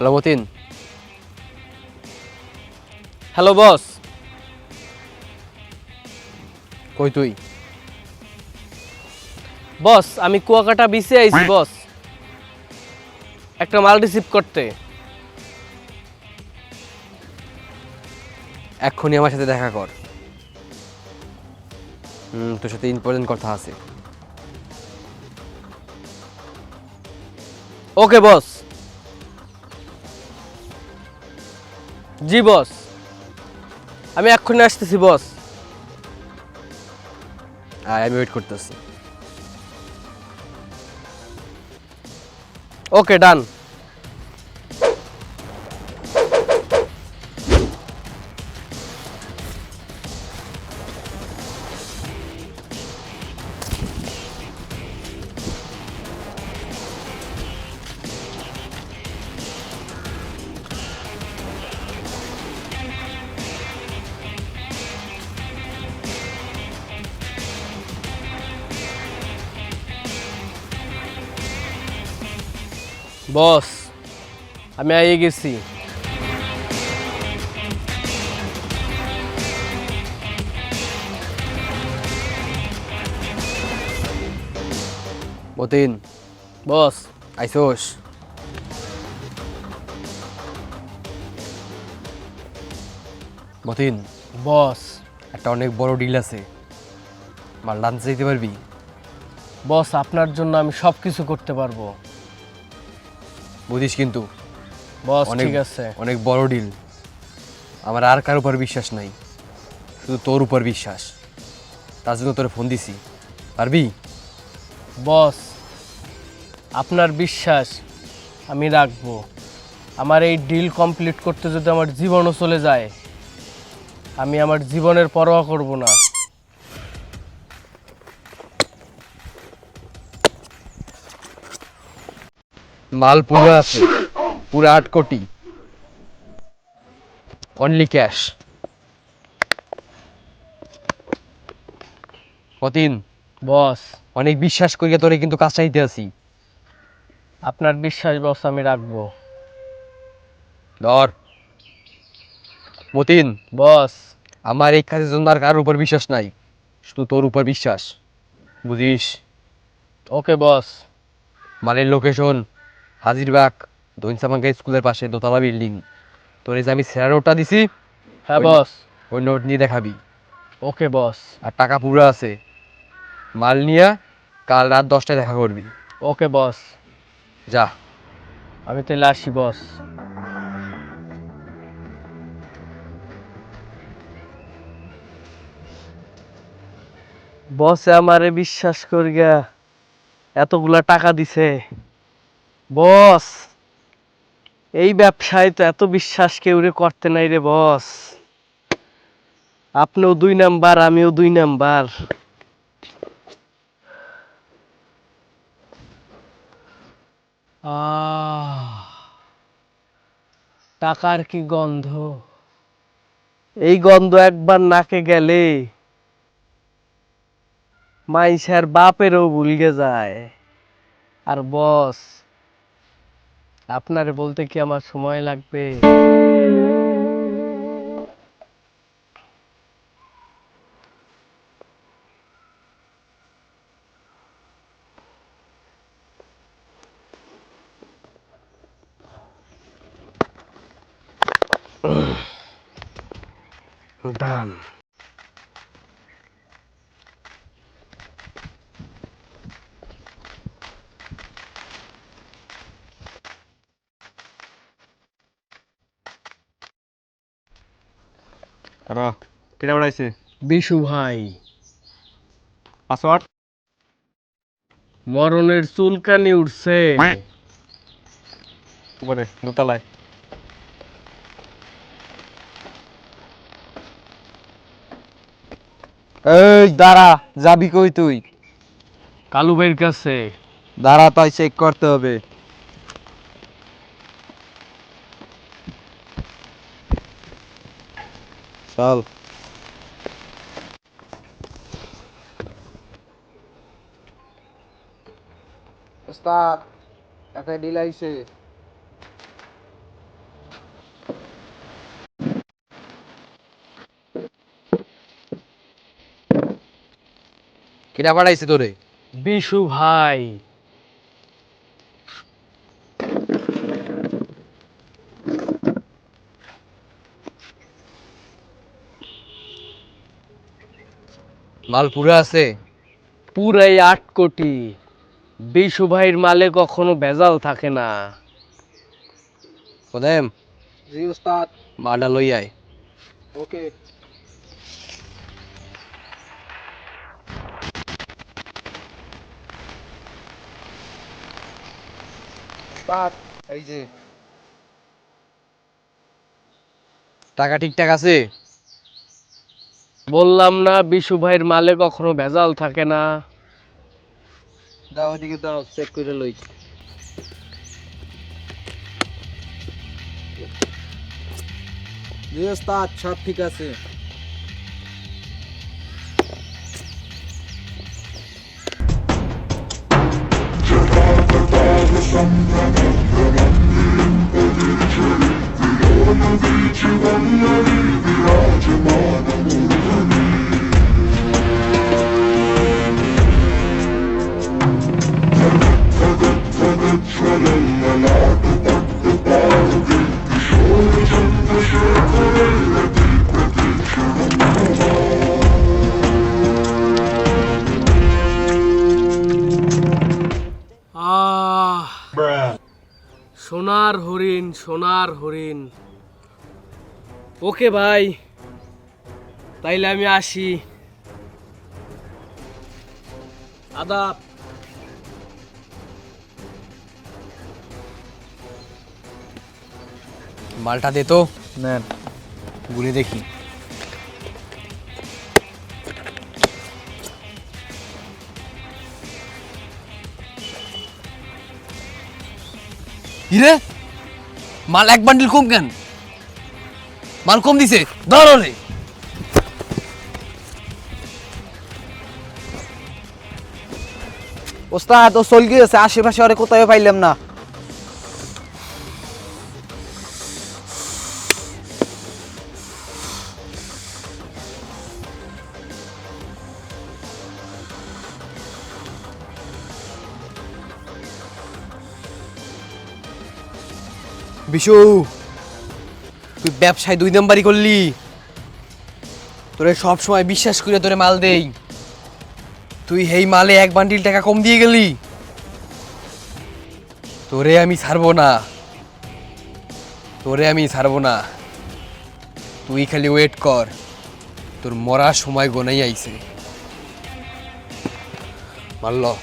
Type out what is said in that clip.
Hello Matin hello boss কই তুই? বস আমি কুয়াকাটা বিসে আইছি বস একটা মাল রিসিভ করতে। এক্ষুনি আমার সাথে দেখা কর। হুম, তোর সাথে ইম্পর্টেন্ট কথা আছে। ওকে বস জি বস। আমি এক্ষুনি আসতেছি বস। আর আমি ওয়েট করতেছি। ওকে ডান বস আমি আইয়ে গেছি। মতিন বস আইসোস। মতিন বস। একটা অনেক বড় ডিল আছে। মাল ডান্স দিতে পারবি? বস আপনার জন্য আমি সব কিছু করতে পারব। বুঝিস কিন্তু। বস অনেক ঠিক আছে। অনেক বড় ডিল আমার আর কার উপর বিশ্বাস নাই। শুধু তোর উপর বিশ্বাস। তার জন্য তোরে ফোন দিছি। পারবি? বস আপনার বিশ্বাস আমি রাখব। আমার এই ডিল কমপ্লিট করতে যদি আমার জীবনও চলে যায় আমি আমার জীবনের পরোয়া করব না। মাল পুরো আছে। পুরো আট কোটি। অনলি ক্যাশ কতিন বস। অনেক বিশ্বাস করিয়া তোরে কিন্তু কাজ চাইতে আছি। আপনার বিশ্বাস বস আমি রাখব। ধর। মতিন। বস। আমার এই কাজের জন্য আর কারোর উপর বিশ্বাস নাই। শুধু তোর উপর বিশ্বাস। বুঝিস? ওকে বস। মালের লোকেশন। হাজিরবাগ দৈনসামাঙ্গা স্কুলের পাশে দোতলা বিল্ডিং। তোর এই যে আমি সেরা নোটটা দিছি হ্যাঁ বস। ওই নোট নিয়ে দেখাবি। ওকে বস। আর টাকা পুরো আছে। মাল নিয়ে কাল রাত দশটায় দেখা করবি। ওকে বস। যা। আমি তাহলে আসি বস। বসে আমারে বিশ্বাস করিয়া এতগুলা টাকা দিছে। বস, এই ব্যবসায় তো এত বিশ্বাস কেউ রে করতে নাই রে বস। আপনিও দুই নাম্বার, আমিও দুই নাম্বার। টাকার কি গন্ধ? এই গন্ধ একবার নাকে গেলে মাইসের বাপেরও ভুলগে যায়। আর বস আপনারে বলতে কি আমার সময় লাগবে? ডান হ্যালো কেটা বাড়াইছে বিশু ভাই। পাসওয়ার্ড? মরণের চুলকানি উঠছে উপরে দোতলায়। এই দাঁড়া যাবি কই তুই? কালু ভাইয়ের কাছে। দাঁড়া তাই চেক করতে হবে। চল ওস্তাদ একটা ডিল আইছে। কিরা পাঠাইছে তোরে? বিশু ভাই। মাল পুরো আছে? পুরাই আট কোটি। বিশু ভাইয়ের মালে কখনো ভেজাল থাকে না। কোদেম জি উস্তাদ মালটা লই আয়। ওকে। উস্তাদ এই যে। টাকা ঠিকঠাক আছে? বললাম না বিশু ভাইয়ের মালে কখনো ভেজাল থাকে না। দাও ওদিকে দাও চেক করে লই। জি উস্তাদ সব ঠিক আছে। সোনার হরিণ সোনার হরিণ। ওকে ভাই তাইলে আমি আসি। আদাব। মালটা দে তো। নেন। গুনে দেখি। হিরে মাল এক বান্ডিল কম কেন? মাল কম দিছে ধরো রে। ওস্তাদ ও চল গিয়েছে আশেপাশে আরে কোথাও পাইলাম না। বিশু, তুই ব্যবসায় দুই নাম্বারই করলি। তোরে সব সময় বিশ্বাস করে তোরে মাল দেই। তুই হেই মালে এক বান্ডিল টাকা কম দিয়ে গেলি। তোরে আমি ছাড়বো না। তোরে আমি ছাড়বো না। তুই খালি ওয়েট কর। তোর মরার সময় গোনাই আইছে। মারল।